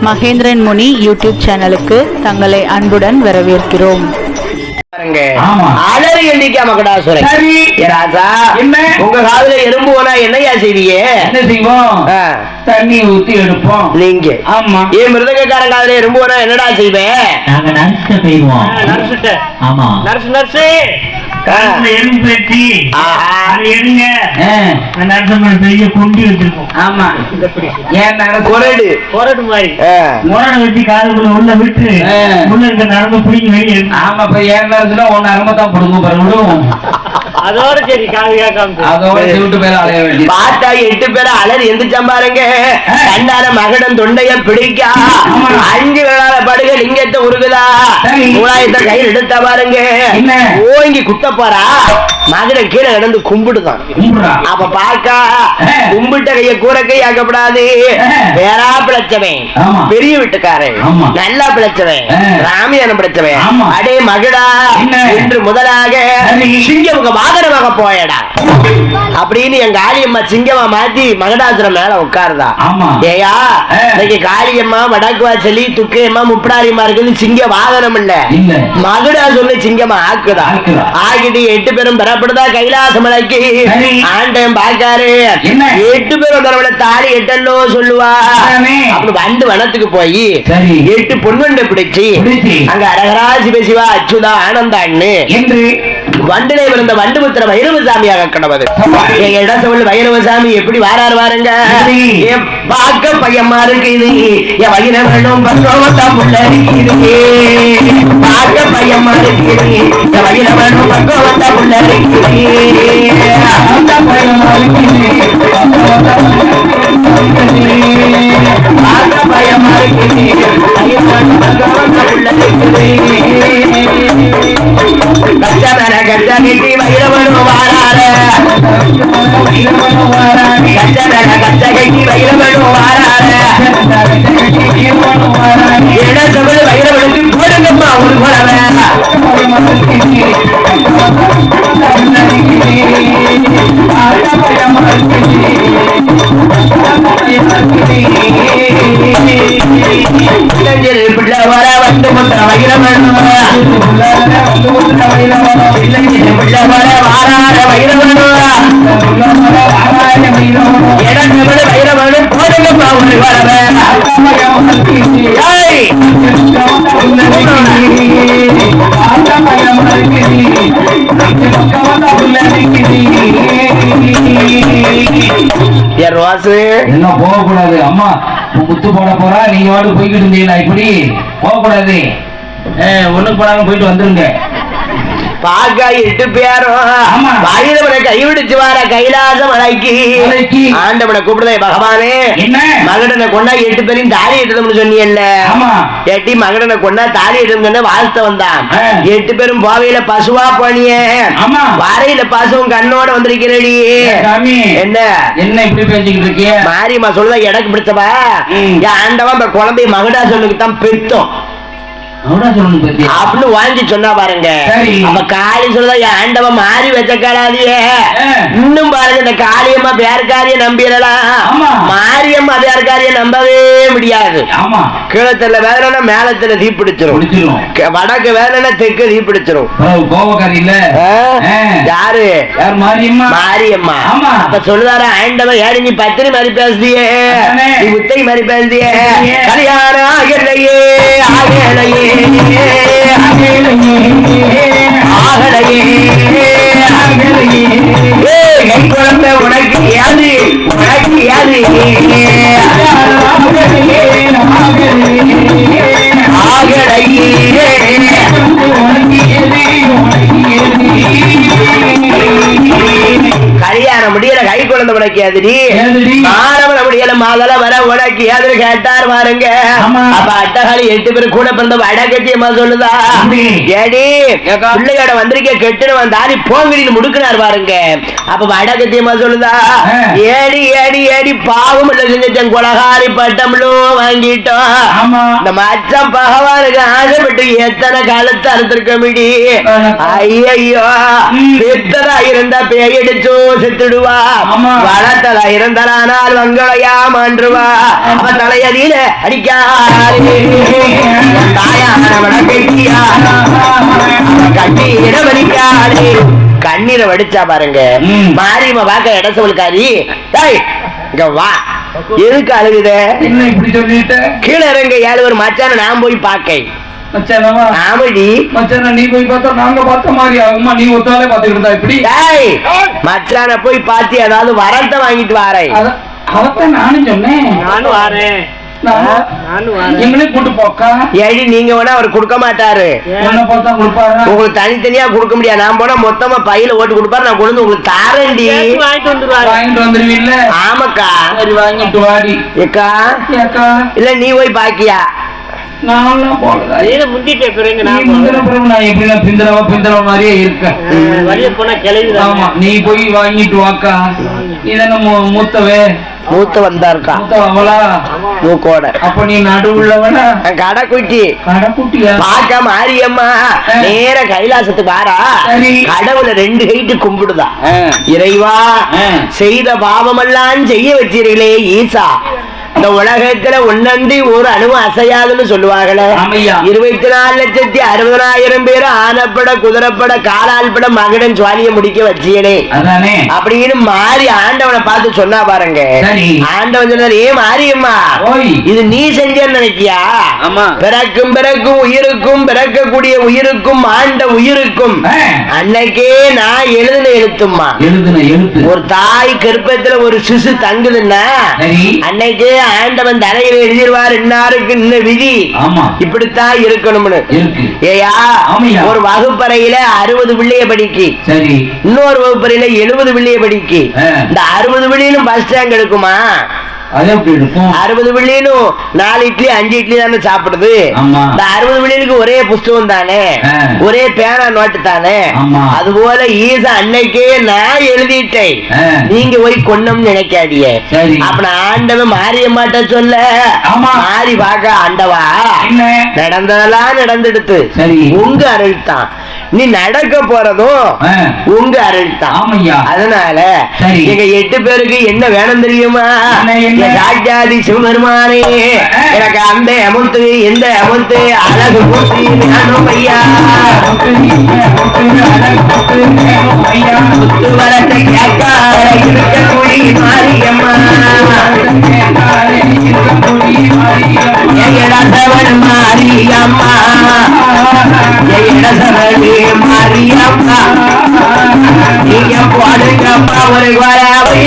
மகேந்திரன் முனி YouTube சேனலுக்கு தங்களை அன்புடன் வரவேற்கிறோம். அலறி எண்ணிக்கா மகடாசுரன் சரி. ஏ ராஜா என்ன? உங்க காதுல எறும்பு போனா என்னையா செய்வீங்க? என்ன செய்வோம்? ஆ, தண்ணி ஊத்தி எடுப்போம். நீங்க. ஆமா. ஏன் மிருதங்கக்காரன் காதுல எறும்பு போனா என்னடா செய்வேன் நாங்க ஆமா. Nurse nurse. எறும்பு வெட்டி ஆஹா. அது எடுங்க. அரசமரம் பெரிய குண்டி வச்சிருக்கோம். ஆமா. ஏன் கொரடு கொரடு மாதிரி. முரடை வச்சு காதுக்குள்ள உள்ள விட்டு. உள்ள இருக்க நரம்பு பிடிங்கி வெளியே. ஆமா இப்ப ஏன் நேரத்துல ஒன்னு அருமத்தான் போடுங்க பாரு விடுவோம் அதோட சரி கேட்காம அதோட பேர அலைய வேண்டியது. பார்த்தா எட்டு பேரை அலறி எந்திரிச்சான் பாருங்க. கண்டார மகடன் தொண்டைய பிடிக்கா. அஞ்சு வேளாள படுக லிங்கத்தை உருகுதா. மூலாயத்தை கையில் எடுத்த பாருங்க. என்ன? ஓங்கி குத்த போறா? மகடன் கீழே கிடந்து கும்பிடுதான். அப்ப பாக்கா ஆ. கும்பிட்ட கைய கூற கை ஆக்கப்படாது. வேறா பிழைச்சவன். பெரிய வீட்டுக்காரன். நல்லா பிழைச்சவன். ராமியானம் பிழைச்சவன். அடே மகடா? என்று முதலாக. சிங்கமுக வாகனமாக போயடா அப்படின்னு எங்க காளியம்மா சிங்கமா மாத்தி மகடாசுரம் மேல உட்காருதா. ஏயா. இன்னைக்கு காளியம்மா வடக்கு வாசலி துக்கையம்மா முப்படாரியம்மா இருக்குது சிங்க வாகனம் இல்ல மகுடா சொல்லி சிங்கமா ஆக்குதா. ஆகிட்டு எட்டு பேரும் பெறப்படுதா கைலாச மலைக்கு சரி. ஆண்டம் பாக்காரு? எட்டு பேரும் தரவள தாலி எட்டல்லோ சொல்லுவா. அப்படி வந்து வனத்துக்கு போய். எட்டு பொன்வண்டை பிடிச்சு. அங்க அரகரா சிவசிவா அச்சுதா ஆனந்தான்னு என்று வண்டிலே பிறந்த வண்டுபுத்திர வைரவசாமியாக கடவுது ஆமா. எங்க இடசவல் வைரவசாமி எப்படி வாராரு வாருங்க பார்க்க பையமா இருக்குது. என் வயிற வேணும் பக்கவத்தா புள்ள இருக்குது. பார்க்க பையமா இருக்குது. என் வயிற வேணும் பக்கவத்தா புள்ள இருக்குது. அந்த வைரவனுக்கு போடுங்கம்மா ஒரு குறவை வர வந்து முத்திர வைரவனு பிள்ளை வர வாரார வைரவனு என்ன போகக்கூடாது. அம்மா முத்து போட போறா நீங்க வாட்டு போய்கிட்டு இருந்தீங்களா இப்படி? போகக்கூடாது. ஒண்ணுக்கு போடாம போயிட்டு வந்துருங்க. பாக்கா எட்டு பேரும். வைரவனை கைவிடுச்சு வார கைலாச மலைக்கு. ஆண்டவனை கூப்பிடுதே பகவானே. மகடனை கொண்டா எட்டு பேரையும் தாலி எடுத்தோம்னு சொன்னீங்கல்ல ஆமா. எட்டி மகடனை கொண்டா தாலி எடுத்தோம்னு சொன்ன வந்தான். எட்டு பேரும் போவையில பசுவா போனியே. ஆமா. வரையில பசுவும் கண்ணோட வந்திருக்கிறடி. என்ன? என்ன இப்படி பேசிக்கிட்டு இருக்கிய? மாரியம்மா சொல்லுதா எனக்கு பிடிச்சவா? ஆண்டவன் இப்ப குழந்தை மகடா சொல்லுக்கு தான் பெத்தோம். அப்படின்னு வாங்கி சொன்னா பாருங்க. காளி சொல்லுதா என் ஆண்டவன் மாறி வச்ச. இன்னும் பாருங்க இந்த காளியம்மா பேர்காரிய நம்பிடலாம். மாரியம்மா பேர்காரிய நம்பவே முடியாது. கீழத்துல வேலைன்னா மேலத்துல தீ பிடிச்சிரும். முடிச்சிரும் க- வடக்கு வேலைன்னா தெற்கு தீ பிடிச்சிரும். பரவு கோபக்காரி இல்ல. ஆ? ஆ. யாரு? யார் மாரியம்மா. அப்ப சொல்லுதாரு ஆண்டவன் ஏடி நீ பத்திரி மாதிரி பேசுதியே. நீ உத்தை மாதிரி பேசுதியே. சரியே. கல்யாணம் ஆகலையே ஆகலையே. குழந்தை உனக்கு யாது உனக்கு யாது கல்யாணம் முடியல கை குழந்தை உனக்கு யாதுடி மாதல வர உனக்கு யாரு கேட்டார் பாருங்க. அப்ப அட்டகாலி எட்டு பேர் கூட பிறந்த வடக்கத்தியம்மா சொல்லுதா? அப்படி. ஏடி? பிள்ளையோட வந்திருக்க கெட்டுன்னு வந்தாரி போங்கிடின்னு முடுக்கினார் பாருங்க. அப்ப வடக்கத்தியம்மா சொல்லுதா. ஏடி ஏடி ஏடி பாவம் இல்ல செஞ்சிட்டேன் குலகாரி பட்டம்லும் வாங்கிட்டோம். இந்த மச்சம் பகவானுக்கு ஆசைப்பட்டு எத்தனை காலத்து அறுத்திருக்க முடி ஐயோ பெத்ததா இருந்தா பேயடிச்சோ செத்துடுவா. வளர்த்ததா இருந்தானால் வங்களையா மாண்டுவா அவ தலையதியில அடிக்காதே. தாயானவள கெட்டியா கண்ணீரை வடிக்காதே கண்ணீரை வடிச்சா பாருங்க. மாரியம்மா பார்க்க இட சொல்லுக்காரி. டேய் இங்க வா. எதுக்கு அழுகுத? என்ன இப்படி சொல்லிட்ட? கீழே இறங்க ஏழு ஒரு மச்சான நான் போய் டேய் மச்சான போய் பார்த்து ஏதாவது வரத்தை வாங்கிட்டு வாரேன். நானும் சொன்னேன். நானும் வாரேன். கூட்டு போக்கா? ஏடி நீங்க வேணா அவர் கொடுக்க மாட்டாரு. உங்களுக்கு தனித்தனியா கொடுக்க முடியாது. நான் போனா மொத்தமா பையில ஓட்டு கொடுப்பாரு. நான் கொண்டு உங்களுக்கு தாரேன்டி. வாங்கிட்டு வந்துருவீல்ல? ஆமாக்கா. சரி வாங்கிட்டு வாடி. ஏக்கா. ஏக்கா. இல்ல நீ போய் பாக்கியா. நீ போய் வாங்கிட்டு வாக்கா. நீ தானே மூ- மூத்தவே. மூத்த வந்தாருக்கா. மூக்கோட. அப்ப நீ நடுவுள்ளவனா கடை குட்டி கடைக்குட்டியா? பாக்க மாரியம்மா. நேர கைலாசத்துக்கு வாரா. கடவுள ரெண்டு கைட்டு கும்பிடுதா. இறைவா. செய்த பாவமெல்லாம் செய்ய வச்சீர்களே ஈசா. இந்த உலகத்துல ஒன்னன்றி ஒரு அணு அசையாதுன்னு சொல்லுவாங்களே. இருபத்தி நாலு லட்சத்தி அறுபதனாயிரம் பேர் ஆனப்பட குதிரைப்பட காலால்பட மகடன் சுவாலிய முடிக்க வச்சியனே அப்படின்னு மாறி ஆண்டவனை பார்த்து சொன்னா பாருங்க. ஆண்டவன் சொன்னார் ஏ மாரியம்மா ஓய். இது நீ செஞ்சேன்னு நினைக்கியா ஆமா. பிறக்கும் பிறக்கும் உயிருக்கும் பிறக்கக்கூடிய உயிருக்கும் ஆண்ட உயிருக்கும். அன்னைக்கே நான் எழுதின எழுத்தும்மா எழுதுன எழுத்து ஒரு தாய் கருப்பத்துல ஒரு சிசு தங்குதுன்னா அன்னைக்கே ஆண்டவன் தலையில எழுதிருவார் இன்னாருக்கு இன்ன விதி. இப்படித்தான் இருக்கணும்னு. இருக்கு. ஏயா. ஒரு வகுப்பறையில அறுபது பிள்ளைய படிக்கு. இன்னொரு வகுப்பறையில எழுபது பிள்ளைய படிக்கு. இந்த அறுபது பிள்ளையிலும் பஸ் ஸ்டாண்ட் எடுக்குமா? அறுபது பிள்ளையிலும் நாலு இட்லி அஞ்சு இட்லி தானே சாப்பிடுது. இந்த அறுபது பிள்ளைகளுக்கு ஒரே புஸ்தகம் தானே. ஒரே பேனா நோட்டு தானே. அது போல ஈசா அன்னைக்கே நான் எழுதிட்டேன். நீங்க போய் கொன்னம்னு நினைக்காதீங்க சரி. அப்ப ஆண்டவன் மாரியம்மாட்ட சொல்ல ஆமா. மாறி பார்க்க ஆண்டவா நடந்ததெல்லாம் நடந்துடுத்து. உங்க அருள் தான் நீ நடக்க போறதும். உங்க அருள் தான். அதனால. எங்க எட்டு பேருக்கு என்ன வேணும் தெரியுமா ராஜாதி சிவபெருமானே. எனக்கு அந்த அமுத்து இந்த அமுத்து அழகு பூசி வேணும் ஐயா முத்து வரத்தை கேட்காத இருக்கக்கூடிய மாரியம்மா எடசவன் மாரியம்மா எடசவன் மாரியம்மா நீங்க போடுங்கப்பா ஒரு வரவே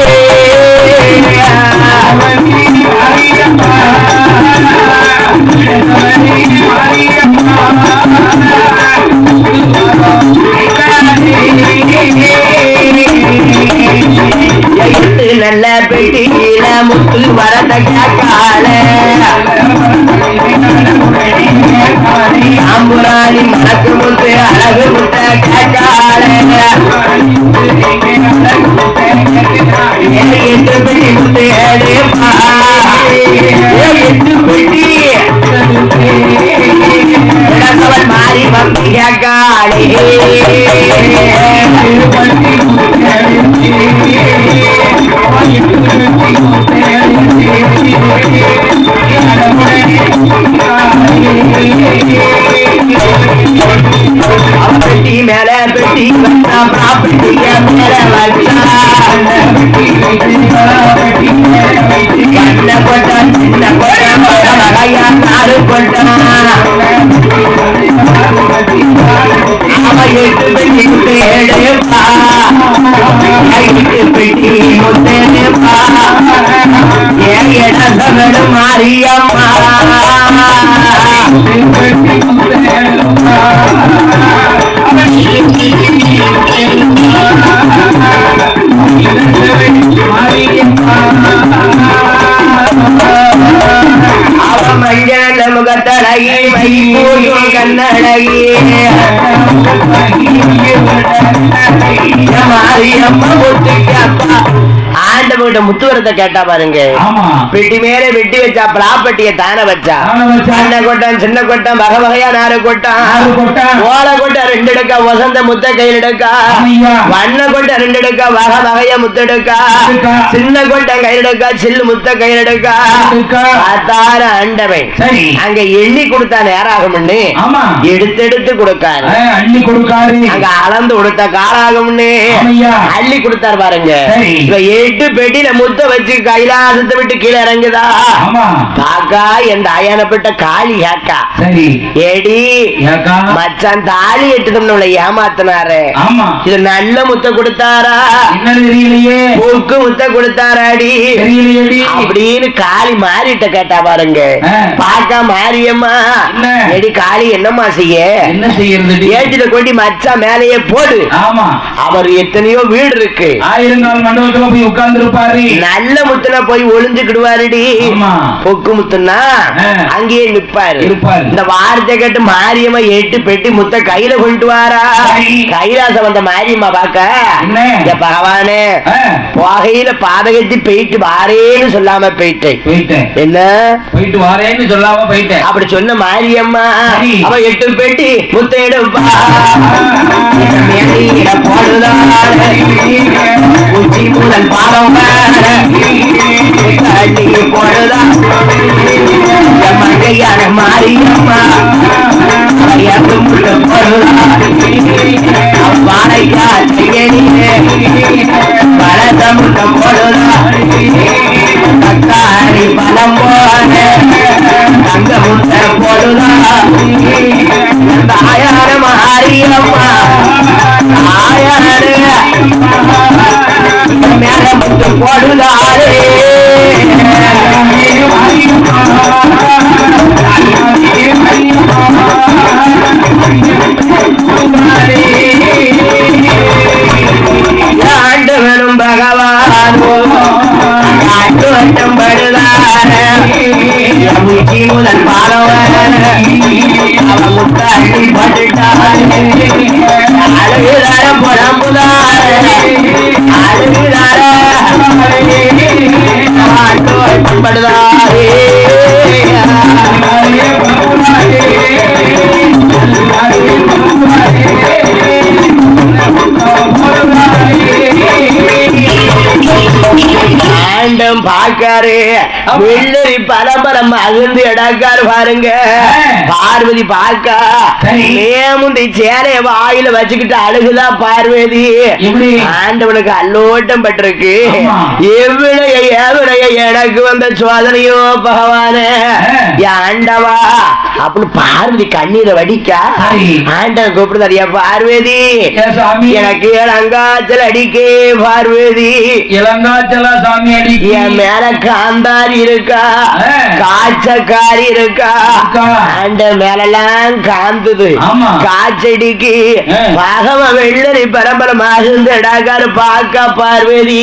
மாரியம்மா ஒத்துக்கு அப்பா ஆண்ட கிட்ட முத்துவரத்தை கேட்டா பாருங்க. பெட்டி மேல வெட்டி வச்சா பிளாப்பட்டிய தானே வச்சா. அண்ணன் கொட்டம் சின்ன கொட்டம் வகை வகையா நாறு கொட்டம். ஓலை கொட்டம் ரெண்டு எடுக்கா வசந்த முத்த கையில் எடுக்கா. வண்ண கொட்டம் ரெண்டு எடுக்கா வகை வகையா முத்தெடுக்கா எடுக்கா. சின்ன கொட்டம் கையில் எடுக்கா சில்லு முத்த கையில் எடுக்கா. பார்த்தார அண்டவன். அங்க எண்ணி கொடுத்தா நேரம் ஆகும்னு எடுத்து எடுத்து கொடுக்காரு அள்ளி கொடுக்காரு. அங்க அளந்து கொடுத்த காலாகும்னு. ஆமையா. அள்ளி கொடுத்தார் பாருங்க. இவ எட்டு பெட்டியில முத்த வச்சு கைலாசத்தை விட்டு கீழே இறங்குதா? காக்கா என் தாயானப்பட்ட காளி சரி. ஏடி ஏக்கா. மச்சான் தாலி எட்டுதம்னு உள்ள ஏமாத்தினாரு. இது நல்ல முத்த கொடுத்தாரா? தெரியலையே. பூக்கு முத்த கொடுத்தாராடி. அப்படின்னு காளி மாறிட்ட கேட்டா பாருங்க. பாக்கா மாரியம்மா. என்ன? எடி காளி என்னம்மா செய்ய? என்ன செய்யறது ஏட்டில கொண்டு மச்சான் மேலேயே போடு. அவர் எத்தனையோ வீடு இருக்கு. ஆயிரம் நாள் மண்டபத்துல போய் உட்கார்ந்து இருப்பாரு நல்ல முத்துனா போய் ஒளிஞ்சுக்கிடுவாருடி. பொக்கு முத்துனா. அங்கேயே நிப்பாரு. இந்த வார்த்தை கேட்டு மாரியம்மா எட்டு பெட்டி முத்த கையில கொண்டு வாரா. கைலாசம் வந்த மாரியம்மா பாக்க என்ன? இந்த பகவானே புகையில பாதகத்தி போயிட்டு வாரேன்னு சொல்லாம போயிட்டேன். என்ன? போயிட்டு வரேன்னு சொல்லாம போயிட்டேன். அப்படி சொன்ன மாரியம்மா. அவ எட்டு பெட்டி முத்த எடுப்பா. போடுதான் உச்சி முதல் பாதம் தண்ணி போடுதான் என் மங்கையான மாரியம்மா அவ முள்ள போடுதான் வாழைக்கா செய்யணியே பழத்த முள்ள போடுதான் தக்காளி பழம் போன தங்க முட்டை போடுதான் மேல முட்டு ஆண்டவனும் பகவானோ வட்டம் முதல் பாலவன் அவன் பட்டுட்டான் ஆண்டம் பாக்காரு வெள்ளரி பரம்பரம் அகந்து எடாக்காரு பாருங்க. பார்வதி பாக்கா சரி. மேமுந்தை சேலைய வாயில வச்சுக்கிட்டு அழுகுதா பார்வதி? ஆண்டவனுக்கு அல்லோட்டம் பட்டிருக்கு. எவ்வளைய எவ்வளைய எனக்கு வந்த சோதனையோ பகவானே. என் ஆண்டவா அப்படின்னு பார்வதி கண்ணீரை வடிக்கா. ஆண்டவன் கூப்பிடுதாரியா பார்வதி ஏன் சாமி எனக்கு அங்காச்சல் அடிக்கே பார்வதி இளங்காச்சலா சாமி அடி என் மேல காந்தாரி இருக்கா. காய்ச்சக்காரி இருக்கா அந்த மேலெல்லாம் காந்துது ஆ. பகவ வெள்ளரி இடாக்காரு பாக்கா பார்வதி.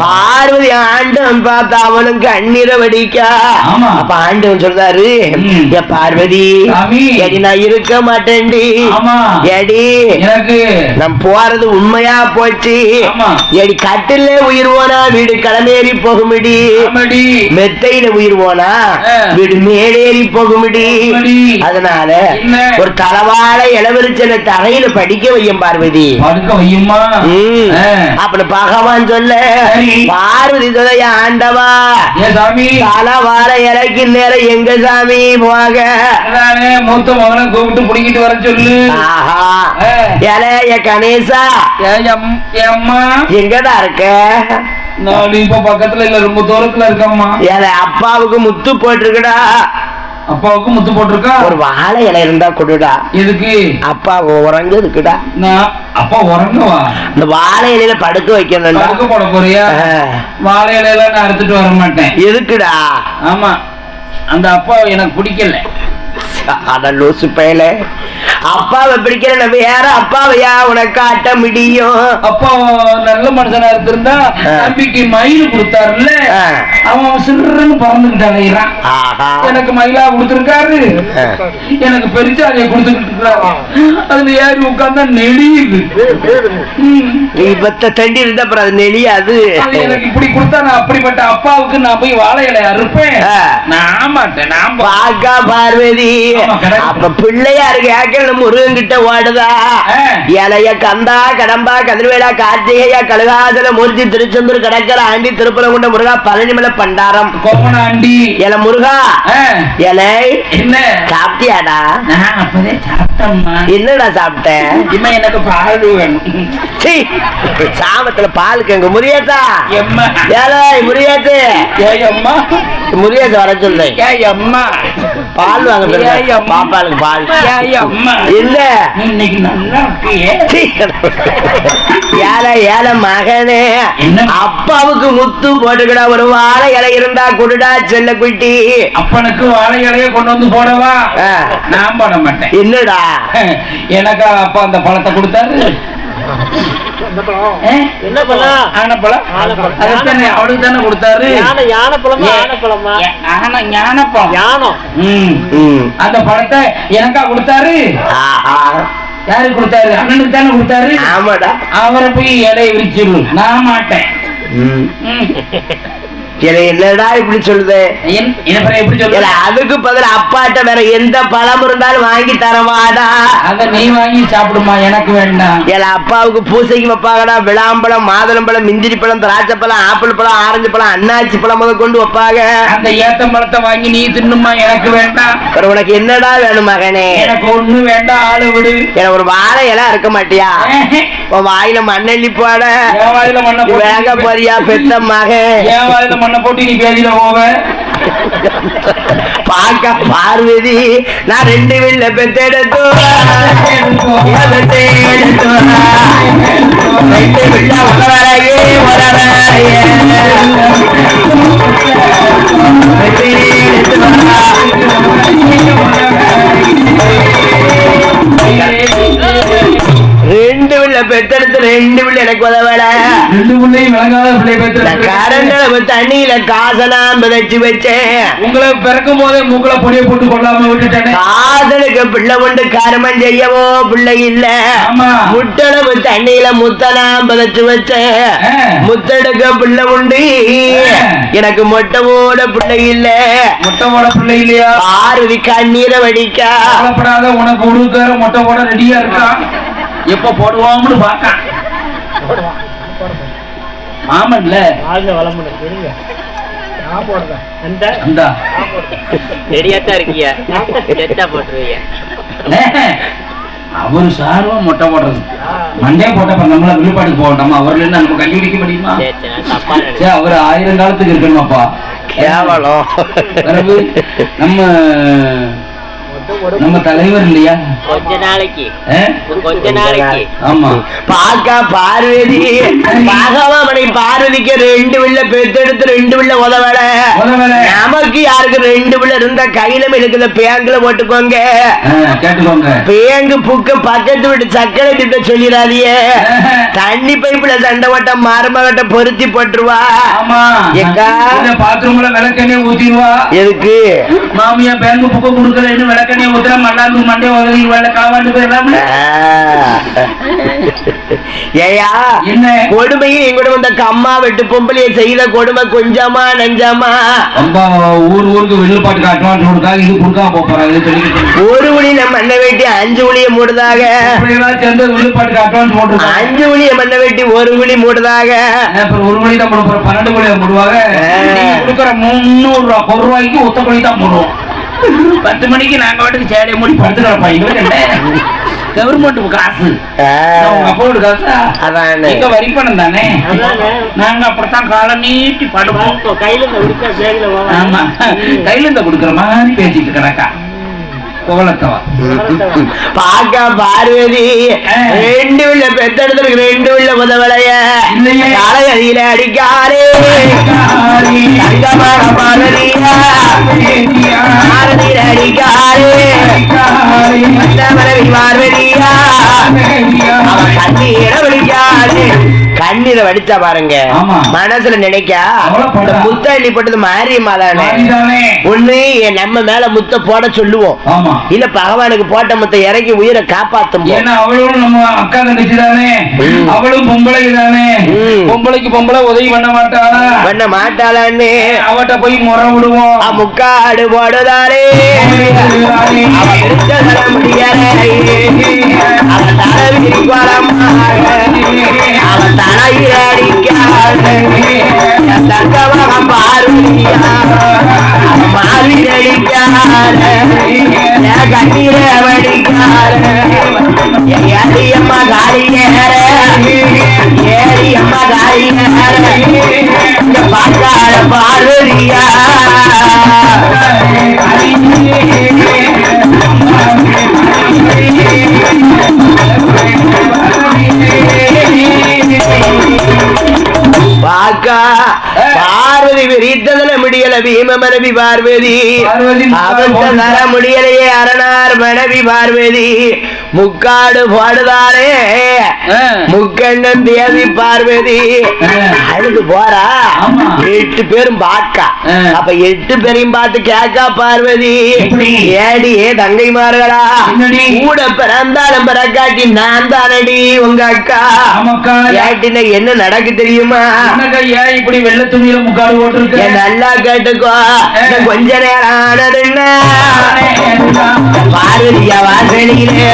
பார்வதி ஆண்டவன் பார்த்தா அவனும் கண்ணீரை வடிக்கா. அப்ப ஆண்டவன் சொல்றாரு ம். "ஏ பார்வதி. எடி நான் இருக்க மாட்டேன்டி. எடி நான் போறது உண்மையா போச்சு. எடி கட்டில உயிர் போனா வீடு கடமேறி போகுமிடி ஆமாடி. மெத்தையில உயிர் போனா. வீடு மேலேறி போகுமிடி. அதனால? ஒரு தலவாழ இளவரிச்சனை தரையில படிக்க வையும் பார்வதி. படுக்க வையுமா. அப்படி பகவான் சொல்ல. பார்வதி சொல்ல ஆண்டவா? தலவாழ இறக்கி நேரம் எங்க சாமி போக? மூத்த மகனை கூப்பிட்டு புடிங்கிட்டு வர சொல்லு. இளைய கணேசா. எங்கடா இருக்க? நான் இப்ப பக்கத்துல இல்ல ரொம்ப தூரத்துல இருக்கம்மா. ஏலே அப்பாவுக்கு முத்து போட்டிருக்குடா. அப்பாவுக்கு முத்து போட்டிருக்கா? ஒரு வாழை இலை இருந்தா கொடுடா. எதுக்கு? அப்பா உறங்க இருக்குடா. நான் அப்பா உறங்கவா? இந்த வாழை இலையில படுக்க வைக்கணும்டா. படுக்க போட போறியா. வாழை இலையில நான் அறுத்துட்டு வர மாட்டேன். எதுக்குடா? ஆமா. அந்த அப்பா எனக்கு பிடிக்கல. அட லூசு பயல. அப்பாவை பிடிக்கிற வேற அப்பாவையா உனக்கு காட்ட முடியும்? அப்பா நல்ல மனுஷனா இருந்திருந்தா. தம்பிக்கு மயில் கொடுத்தாருல்ல. அவன் சிறுன்னு ஆஹா. எனக்கு மயிலா கொடுத்திருக்காரு. எனக்கு பெருச்சாலியை கொடுத்துக்கிட்டு இருக்காரு அதுல ஏறி உட்கார்ந்தா நெளியுது. ம். நீ பத்த தண்டி இருந்தா அப்புறம் அது நெளியாது. எனக்கு இப்படி கொடுத்தா நான் அப்படிப்பட்ட அப்பாவுக்கு நான் போய் வாழை இலைய அறுப்பேன். நான் மாட்டேன் நான் பா- பாக்கா பார்வதி. Correct. அப்ப பிள்ளையாரு கேட்கணும் முருகன் கிட்ட ஓடுதா. இலைய கந்தா கடம்பா கதிர்வேலா கார்த்திகையா கழுகாதல மூர்த்தி திருச்செந்தூர் கடற்கரை ஆண்டி திருப்பரங்குண்ட முருகா பழனிமலை பண்டாரம். கோவனாண்டி இல முருகா. இலை. என்ன? சாப்பிட்டியாடா? என்னடா சாப்பிட்ட? இம்மா எனக்கு பால் வேணும். சாமத்துல பாலுக்கு எங்க முறியாத்தா ஏலே முறியாத்து முறியாத்து வர சொல்லு. ஏய் அம்மா. பால் வாங்க அம்மா. பாப்பாளுக்கு பால் இல்ல. ஏல ஏல மகனே? அப்பாவுக்கு முத்து போட்டுக்கிடா ஒரு வாழை இலை இருந்தா குடுடா செல்ல குட்டி அப்பனுக்கு வாழை இலைய கொண்டு வந்து போடவா. நான் போட மாட்டேன் என்னடா எனக்கா அப்பா அந்த பழத்தை கொடுத்தாரு? என்ன பழம் ஆனப்பழம்? ஆனப்பழம். அவளுக்கு தானே கொடுத்தாரு. யானை யானை பழமா ஏ- ஆனை பழமா ஏ, ஆன ஞானப்பழம். யானம் ம். ம். அந்த பழத்தை எனக்கா கொடுத்தாரு? ஆஹா. யாரு கொடுத்தாரு? அண்ணனுக்கு தானே கொடுத்தாரு? ஆமாடா. அவரை போய் இலையை விரிச்சிரு நான் மாட்டேன். என்னடா இப்படி சொல்லுது? என்- அதுக்கு பதில் அப்பாட்ட வேற எந்த பழம் இருந்தாலும் வாங்கி தரவாடா? அத நீ வாங்கி சாப்பிடுமா எனக்கு வேண்டாம். இல்ல அப்பாவுக்கு பூசைக்கு வைப்பாங்கடா விளாம்பழம் மாதுளம்பழம் மிந்திரி பழம் திராட்சை பழம் ஆப்பிள் பழம் ஆரஞ்சு பழம் அன்னாச்சி பழம் முத கொண்டு வைப்பாங்க. அந்த ஏத்த பழத்தை வாங்கி நீ தின்னுமா எனக்கு வேண்டாம். அப்புறம் உனக்கு என்னடா வேணும் மகனே? எனக்கு ஒண்ணு வேண்டாம் ஆளு விடு. எனக்கு ஒரு வாழை இலை இருக்க மாட்டியா? உன் வாயில மண்ணெண்ணி போட. வாயில மண்ணை வேக போறியா பெத்த மகன்? என் வாயில மண்ணை போட்டு நீ பேதியில போவ. பாக்க பார்வதி நான் ரெண்டு வீல்ல பெத்தெடுத்து ரெண்டு உதவரையே உதவரையே விளங்காத பிள்ளை பெற்று கரண்டளவு தண்ணியில காசெல்லாம் விதைச்சு வச்சேன் உங்களை பிறக்கும் போதே மூக்குல பொடியை போட்டு கொள்ளாம விட்டுட்டேனே. காதலுக்கு பிள்ளை கொண்டு கருமம் செய்யவோ பிள்ளை இல்ல. முட்டளவு தண்ணியில முத்தலாம் பதச்சு வச்சேன். முத்தெடுக்க பிள்ளை உண்டு. எனக்கு மொட்டைவோட பிள்ளை இல்ல. மொட்டை போட பிள்ளை இல்லையா? ஆறுதி கண்ணீரை வடிக்கா. உனக்கு உடுக்கார மொட்டை போட ரெடியா இருக்கான் எப்ப போடுவாங்கன்னு பாக்கான் மாமன்ல. வாழ்ந்த வளமுன்னு இருங்க நான் போடுறேன். அந்த? அந்த. ரெடியாத்தான் இருக்கீங்க. செட்டா போட்டுருவீங்க. அவரு சார்பா மொட்டை போடுறது. மண்டே போட்ட நம்மள விழுப்பாட்டுக்கு போகட்டோமா அவர்ல இருந்து நம்ம கண்டுபிடிக்க முடியுமா சரி அவர் ஆயிரம் காலத்துக்கு இருக்கணுமாப்பா. கேவலம். நம்ம நம்ம தலைவர் இல்லையா? கொஞ்ச நாளைக்கு? கொஞ்ச நாளைக்கு. ஆமா. பாக்கா பார்வதி. பாகவாமணி பார்வதிக்கு ரெண்டு வில்ல பெத்தெடுத்து ரெண்டு வில்ல உதவல. நமக்கு யாருக்கு ரெண்டு வில்ல இருந்தா கையில இருக்குது பேங்க்ல போட்டுக்கோங்க. பேங்கு புக்க பக்கத்து வீட்டு சக்கரை கிட்ட சொல்லிடாதியே தண்ணி பைப்புல சண்டை ஓட்ட மருமகிட்ட பொருத்தி போட்டுருவா. ஆமா. ஏக்கா? இந்த பாத்ரூம்ல விளக்கெண்ணெய் ஊத்திடுவா. எதுக்கு? மாமியா பேங்க் புக்கம் கொடுக்கலன்னு விளக்கெண்ணெய் ஊத்துற மண்ணாந்து மண்டே உதவி வேலை காவாண்டு போயிடலாம்ல? ஏயா என்ன? கொடுமையும் எங்கூட வந்த கம்மா வெட்டு பொம்பளைய செய்த கொடுமை கொஞ்சமா நஞ்சமா? ரொம்ப ஊர் ஊருக்கு வெளிப்பாட்டுக்கு அட்வான்ஸ் கொடுக்கா இது கொடுக்காம போறாங்க ஒரு உளியில மண்ணை வெட்டி அஞ்சு உளிய மூடுதாக? சேர்ந்து வெளிப்பாட்டுக்கு அட்வான்ஸ் போட்டுருக்காங்க அஞ்சு உளிய மண்ணை வெட்டி ஒரு உளி மூடுதாக? ஒரு மணி தான் பன்னெண்டு மணி நீங்க கொடுக்குற முந்நூறு ரூபா ஒரு ரூபாய்க்கு ஒத்த மணி தான் போடுவோம் பத்து மணிக்கு நாங்க வாட்டுக்கு சேலையை மூடி படுத்து கிடப்போம் எங்களுக்கு என்ன கவர்மெண்ட் காசு. உங்க அப்பாவோட காசா? அதானே. எங்க வரி பணம் தானே? அதானே. நாங்க அப்படித்தான் காலை நீட்டி படுப்போம். கையில ஆமா. கையில இந்த கொடுக்குற மாதிரி பேசிட்டு கிடக்கா புகழத்தவா? பாக்க பார்வதி ரெண்டு உள்ள பெத்தெடுத்திருக்கு ரெண்டு உள்ள முதவளைய. தலையதியில அடிக்காரே தங்கமான பார்வதியில அடிக்காரே பார்வதியா. கண்ணீர விழிக்காரே கண்ணீரை வடிச்சா பாருங்க. மனசுல நினைக்கா. இந்த முத்த அள்ளி போட்டது மாரியம்மா தானே? ஒண்ணு நம்ம மேல முத்த போட சொல்லுவோம். இல்ல பகவானுக்கு போட்ட முத்த இறங்கி உயிரை காப்பாத்தும் ஏன்னா அவளும் நம்ம அக்கா தங்கச்சி தானே ம். அவளும் பொம்பளை தானே. பொம்பளைக்கு பொம்பளை உதவி பண்ண மாட்டாளா? பண்ண மாட்டாளான்னு. அவட்ட போய் முறை விடுவோம். முக்காடு போடுதாரே. அவ விருச்சதர முடியலை அவ தலைவிரி குளமாக அவ கண்ணீர பார்வதியா பாக்கா பார்வதி விரித்ததுல முடியல பீம மனைவி பார்வதி தர முடியலையே அரணார் மனைவி பார்வதி முக்காடு பாடுதாரே. முக்கண்ணன் தேவி பார்வதி. அழுது போறா. எட்டு பேரும் பாக்கா. அப்ப எட்டு பேரையும் பார்த்து கேக்கா பார்வதி? ஏடி ஏ தங்கைமார்களா என்னடி? கூட பிறந்தாலும் பிறக்காட்டி நான் தானடி உங்க அக்கா. ஏட்டின என்ன நடக்கு தெரியுமா ஏன் இப்படி வெள்ளை துணியில முக்காடு போட்டிருக்க நல்லா கேட்டுக்கோ. கொஞ்ச நேரம் ஆனதுன்னா பார்வதியா வாசலிலே.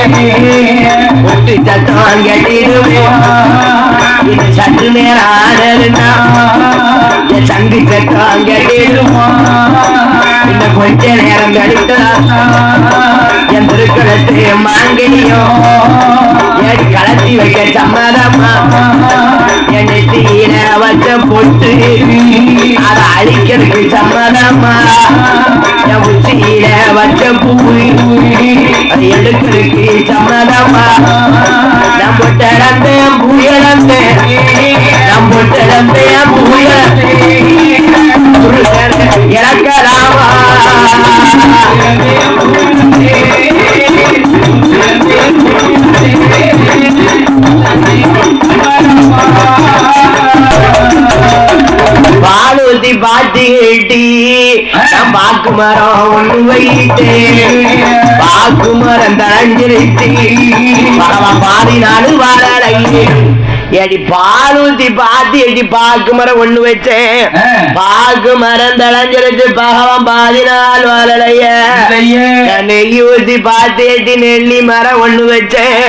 ஒட்டு சத்தம் கேட்டிடுவேன் சற்று நேரம் ஆனதுன்னா சங்கு சத்தம் கேட்டிடுவோம் இந்த கொஞ்ச நேரம் கழித்துதான் என் திருக்குளத்து மாங்கனியும் கலத்தி வைக்க சம்மதமா? என் நெத்தியில வச்ச பொட்டு அதை அழிக்கிறதுக்கு சம்மதமா? என் உச்சியில வச்ச பூ அதை எடுக்கிறதுக்கு சம்மதமா? நம்ம திறந்தேன் புயலந்தேன் நம்ம திறந்தேன் புயலந்தேன் மரம் ஒண்ணு வைத்தேன். பாக்கு மரம் தளஞ்சிருச்சு பரவ பாதி நாடு எடி பாலூத்தி பாத்தி எடி பாக்கு மரம் ஒண்ணு வச்சேன். பாக்கு மரம் தளஞ்சிருச்சு பகவான் பாதி நாள் வாழலைய இல்லையே. நான் நெய் ஊத்தி பாத்தி எட்டி நெல்லி மரம் ஒண்ணு வச்சேன்.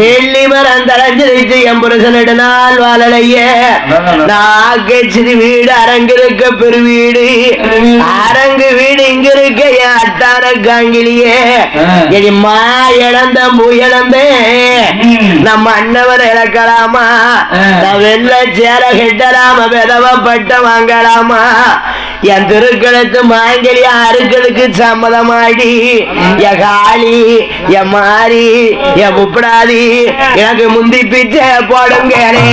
நெல்லி மரம் தளஞ்சிருச்சு என் புருஷனிட நாள் வாழலையே நாகச்சிரி வீடு அரங்கு இருக்க பெரு வீடு அரங்கு வீடு இங்க இருக்க என் அத்தான காங்கிலியே. என் மா இழந்த முயலந்தே. நம்ம அண்ணவரை இழக்கலாமா வெள்ள சேர கெட்டலாமா விதவ பட்ட வாங்கலாமா? என் திருக்கணத்து மாங்கலி அறுக்கிறதுக்கு சம்மதமாடி. என் காளி என் மாறி என் முப்படாதி எனக்கு முந்தி பிச்சை போடுங்கிறே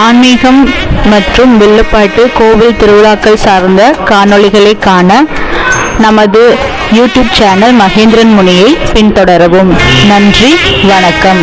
ஆன்மீகம் மற்றும் வில்லுப்பாட்டு கோவில் திருவிழாக்கள் சார்ந்த காணொளிகளை காண நமது யூடியூப் சேனல் மகேந்திரன் முனியை பின்தொடரவும். நன்றி வணக்கம்.